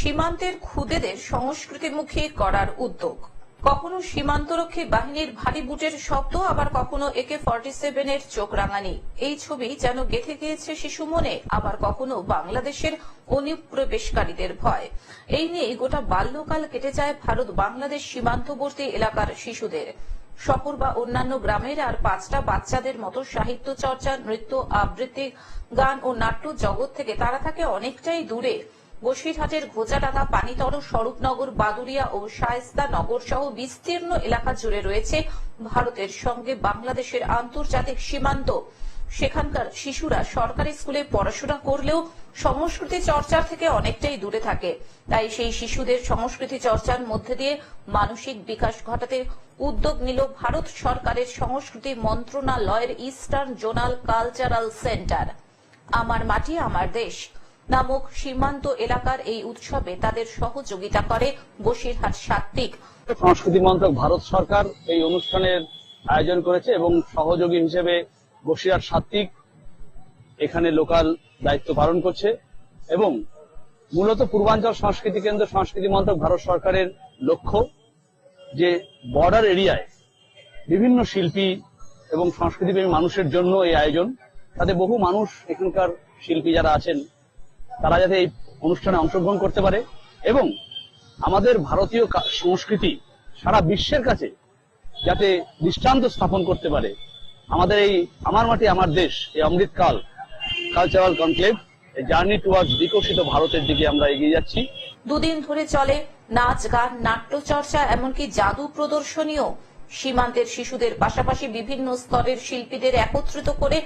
সীমান্তের খুদেদের সংস্কৃতিমুখী করার উদ্যোগ। কখনো সীমান্তরক্ষী বাহিনীর ভারী বুটের শব্দ, আবার কখনো একে ফর্টি সেভেনের চোখ রাঙানি। এই ছবি যেন গেথে গিয়েছে শিশু মনে, আবার কখনো বাংলাদেশের অনুপ্রবেশকারীদের ভয়। এই নিয়ে গোটা বাল্যকাল কেটে যায় ভারত বাংলাদেশ সীমান্তবর্তী এলাকার শিশুদের। শহর বা অন্যান্য গ্রামের আর পাঁচটা বাচ্চাদের মতো সাহিত্য চর্চা, নৃত্য, আবৃত্তি, গান ও নাট্য জগৎ থেকে তারা থাকে অনেকটাই দূরে। বসিরহাটের ঘোচাডাঙ্গা পানিতর, স্বরূপনগর বাদুরিয়া ও শায়েস্তা নগর সহ বিস্তীর্ণ এলাকা জুড়ে রয়েছে ভারতের সঙ্গে বাংলাদেশের আন্তর্জাতিক সীমান্ত। সেখানকার শিশুরা সরকারি স্কুলে পড়াশোনা করলেও সংস্কৃতি চর্চার থেকে অনেকটাই দূরে থাকে। তাই সেই শিশুদের সংস্কৃতি চর্চার মধ্যে দিয়ে মানসিক বিকাশ ঘটাতে উদ্যোগ নিল ভারত সরকারের সংস্কৃতি মন্ত্রণালয়ের ইস্টার্ন জোনাল কালচারাল সেন্টার। আমার মাটি, আমার দেশ। নামক সীমান্ত এলাকার এই উৎসবে তাদের সহযোগিতা করে বসিরহাট সাত্বিক সংস্কৃতি মন্ত্রক ভারত সরকার এই অনুষ্ঠানের আয়োজন করেছে এবং সহযোগী হিসেবে বসিরহাট সাত্বিক এখানে লোকাল দায়িত্ব পালন করছে এবং মূলত পূর্বাঞ্চল সংস্কৃতি কেন্দ্র, সংস্কৃতি মন্ত্রক ভারত সরকারের লক্ষ্য যে বর্ডার এরিয়ায় বিভিন্ন শিল্পী এবং সংস্কৃতিপ্রেমী মানুষের জন্য এই আয়োজন। তাতে বহু মানুষ এখানকার শিল্পী যারা আছেন তারা যাতে এই অনুষ্ঠানে অংশগ্রহণ করতে পারে এবং আমাদের ভারতীয় সংস্কৃতি সারা বিশ্বের কাছে যাতে দৃষ্টান্ত স্থাপন করতে পারে। আমাদের এই, আমার মাটি, আমার দেশ, এই অমৃতকাল কালচারাল কনক্লেভ জার্নি টুয়ার্ডস বিকশিত ভারতের দিকে আমরা এগিয়ে যাচ্ছি। দুদিন ধরে চলে নাচ, গান, নাট্য চর্চা, এমনকি জাদু প্রদর্শনীও সীমান্তের শিশুদের, পাশাপাশি বিভিন্ন স্তরের শিল্পীদের একত্রিত করে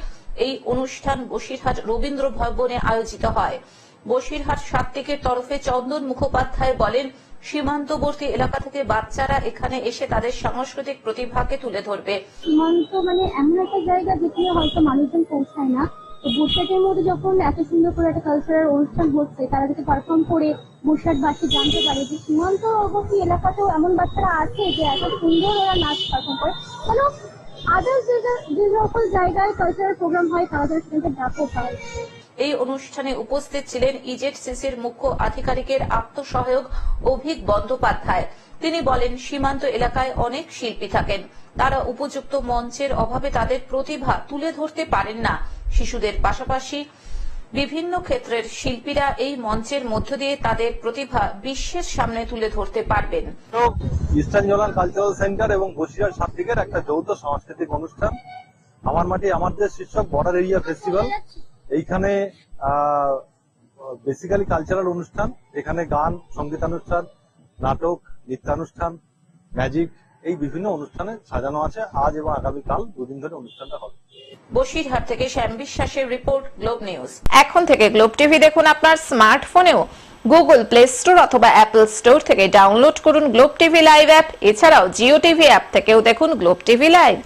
এই অনুষ্ঠান বসিরহাট রবীন্দ্র ভবনে আয়োজিত হয়। বসিরহাট সাত্বিকের তরফে চন্দন মুখোপাধ্যায় বলেন, সীমান্তবর্তী এলাকা থেকে বাচ্চারা এখানে এসে তাদের সাংস্কৃতিক প্রতিভাকে তুলে ধরবে। সীমান্ত মানে এমন একটা জায়গা যেখানে হয়তো মানুষজন পৌঁছায় না। বসিরহাটের মধ্যে যখন এত সুন্দর করে একটা কালচারাল অনুষ্ঠান হচ্ছে, তারা যদি পারফর্ম করে বসিরহাটবাসী জানতে পারে যে সীমান্তবর্তী এলাকাতেও এমন বাচ্চারা আছে যে এত সুন্দর ওরা নাচ পারফর্ম করে। কেন এই অনুষ্ঠানে উপস্থিত ছিলেন ইজেড সিসির মুখ্য আধিকারিকের আত্মসহায়ক অভিক বন্দ্যোপাধ্যায়। তিনি বলেন, সীমান্ত এলাকায় অনেক শিল্পী থাকেন। তারা উপযুক্ত মঞ্চের অভাবে তাদের প্রতিভা তুলে ধরতে পারেন না। শিশুদের পাশাপাশি বিভিন্ন ক্ষেত্রের শিল্পীরা এই মঞ্চের মধ্য দিয়ে তাদের প্রতিভা বিশ্বের সামনে তুলে ধরতে পারবেন। ইস্টার্ন জোনাল কালচারাল সেন্টার এবং বসিরহাট সাত্বিকের একটা যৌথ সাংস্কৃতিক অনুষ্ঠান। আমার মাটি আমার দেশ শীর্ষক বর্ডার এরিয়া ফেস্টিভ্যাল এইখানে বেসিক্যালি কালচারাল অনুষ্ঠান। এখানে গান, সঙ্গীতানুষ্ঠান, নাটক, নৃত্যানুষ্ঠান ম্যাজিক এই বিভিন্ন অনুষ্ঠানে সাজানো আছে। আজ এবং আগামীকাল দুদিন ধরে অনুষ্ঠানটা হবে। বসিরহাট থেকে শ্যাম বিশ্বাসের রিপোর্ট গ্লোব নিউজ। এখন থেকে গ্লোব টিভি দেখুন আপনার স্মার্টফোনেও। গুগল প্লে স্টোর অথবা অ্যাপল স্টোর থেকে ডাউনলোড করুন গ্লোব টিভি লাইভ অ্যাপ। এছাড়াও জিও টিভি অ্যাপ থেকেও দেখুন গ্লোব টিভি লাইভ।